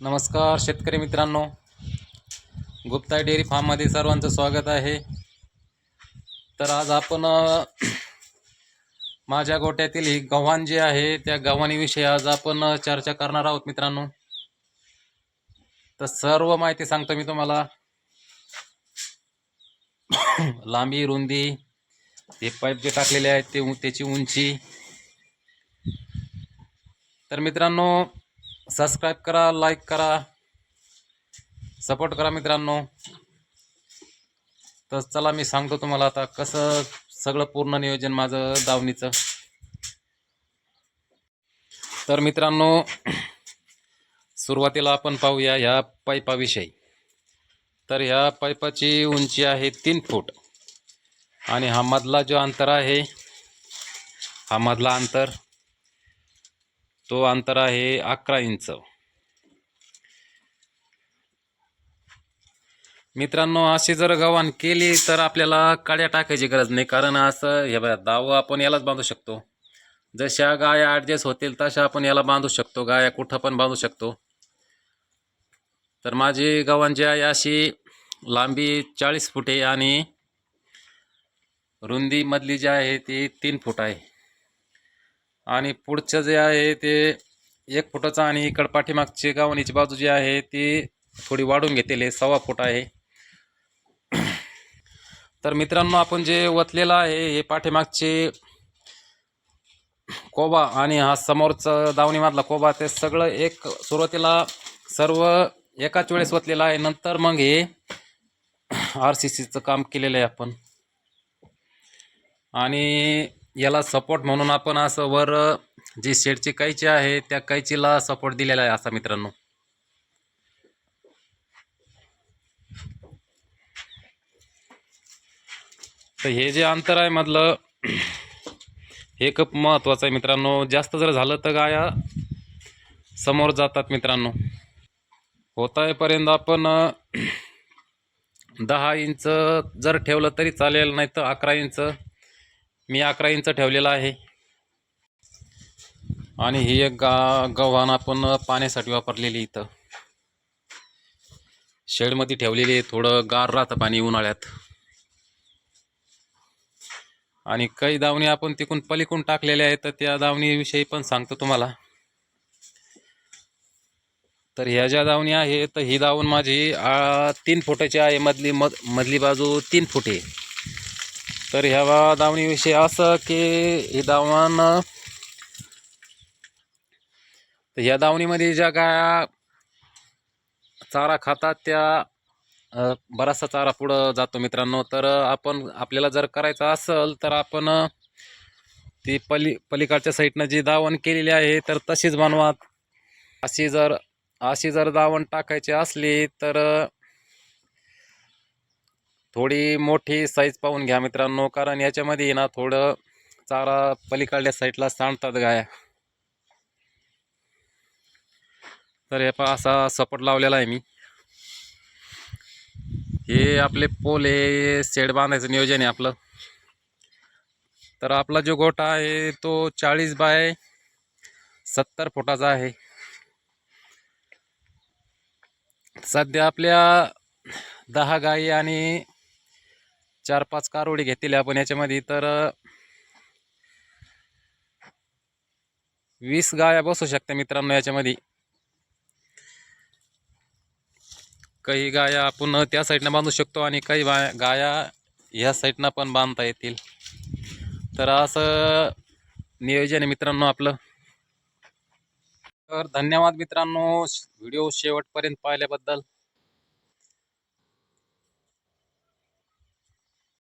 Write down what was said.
नमस्कार शेतकरी मित्रांनो. गुप्ता डेअरी फार्ममध्ये सर्वांचं स्वागत आहे. तर आज आपण माझ्या गोट्यातील ही गव्हाण जे आहे त्या गव्हाणीविषयी आज आपण चर्चा करणार आहोत मित्रांनो. तर सर्व माहिती सांगतो मी तुम्हाला. लांबी रुंदी ते पाईप जे टाकलेले आहेत ते त्याची उंची. तर मित्रांनो सबस्क्राईब करा लाईक करा सपोर्ट करा मित्रांनो. तर चला मी सांगतो तुम्हाला आता कसं सगळं पूर्ण नियोजन माझं दावणीचं. तर मित्रांनो सुरुवातीला आपण पाहूया ह्या पाईपाविषयी तर ह्या पाईपाची उंची आहे तीन फूट. आणि हा मधला जो अंतर आहे हा मधला अंतर तो अंतर आहे अकरा इंच. मित्रांनो अशी जर गव्हाण केली तर आपल्याला काड्या टाकायची गरज नाही कारण असं हे बघा दावं आपण यालाच बांधू शकतो. जशा गाया ॲडजस्ट होतील तशा आपण याला बांधू शकतो. गाया कुठं पण बांधू शकतो. तर माझी गव्हाण जी आहे अशी लांबी चाळीस फुटे आणि रुंदी मधली जी आहे ती तीन फूट आहे. आणि पुढचं जे आहे ते एक फुटाचं आणि इकड पाठीमागची गावणीची बाजू जी आहे ती थोडी वाढून घेतलेली आहे सव्वा फूट आहे. तर मित्रांनो आपण जे वतलेलं आहे हे पाठीमागचे कोबा आणि हा समोरचा दावणीमधला कोबा ते सगळं एक सुरुवातीला सर्व एकाच वेळेस वतलेलं आहे. नंतर मग हे आर सी सीचं काम केलेलं आहे आपण. आणि याला सपोर्ट म्हणून आपण असं वर जी शेडची कैची आहे त्या कैचीला सपोर्ट दिलेला आहे असा मित्रांनो. तर हे जे अंतर आहे मधलं हे खूप महत्वाचं आहे मित्रांनो. जास्त जर झालं तर गाया समोर जातात मित्रांनो. होता येपर्यंत आपण दहा इंच जर ठेवलं तरी चालेल नाही तर अकरा इंच. मी अकरा इंच ठेवलेला आहे. आणि ही एक गा गव्हाण आपण पाण्यासाठी वापरलेली इथं. शेडमध्ये ठेवलेली आहे थोडं गार राहतं पाणी उन्हाळ्यात. आणि काही दावणी आपण तिकून पलिकून टाकलेल्या आहेत तर त्या दावणीविषयी पण सांगतो तुम्हाला. तर ह्या ज्या दावणी आहे तर ही दावण माझी तीन फुटाची आहे. मधली मध मधली बाजू तीन फुटे तर ह्या दावणीविषयी असं की हे दावण तर ह्या दावणीमध्ये ज्या गाया चारा खातात त्या बराचसा चारा पुढं जातो मित्रांनो. तर आपण आपल्याला जर करायचं असेल तर आपण ती पली पलीकडच्या साईडनं जी दावण केलेली आहे तर तशीच बनवा. अशी जर अशी जर दावण टाकायची असली तर थोडी मोठी साईज पाहून घ्या मित्रांनो कारण याच्यामध्ये ना थोडं चारा पलीकडल्या साईडला सांडतात गाया. तर हे पहा असा सपोर्ट लावलेला आहे मी. हे आपले पोल हे शेड बांधायचं नियोजन आहे आपलं. तर आपला जो गोठा आहे तो चाळीस बाय सत्तर फुटाचा आहे. सध्या आपल्या दहा गाई आणि चार पाच कारोडी घेतील आपण याच्यामध्ये. तर वीस गाया बसू शकते मित्रांनो याच्यामध्ये. काही गाया आपण त्या साईडनं बांधू शकतो आणि काही गाया ह्या साईडनं पण बांधता येतील. तर असं नियोजन आहे मित्रांनो आपलं. तर धन्यवाद मित्रांनो. व्हिडिओ शेवटपर्यंत पाहिल्याबद्दल.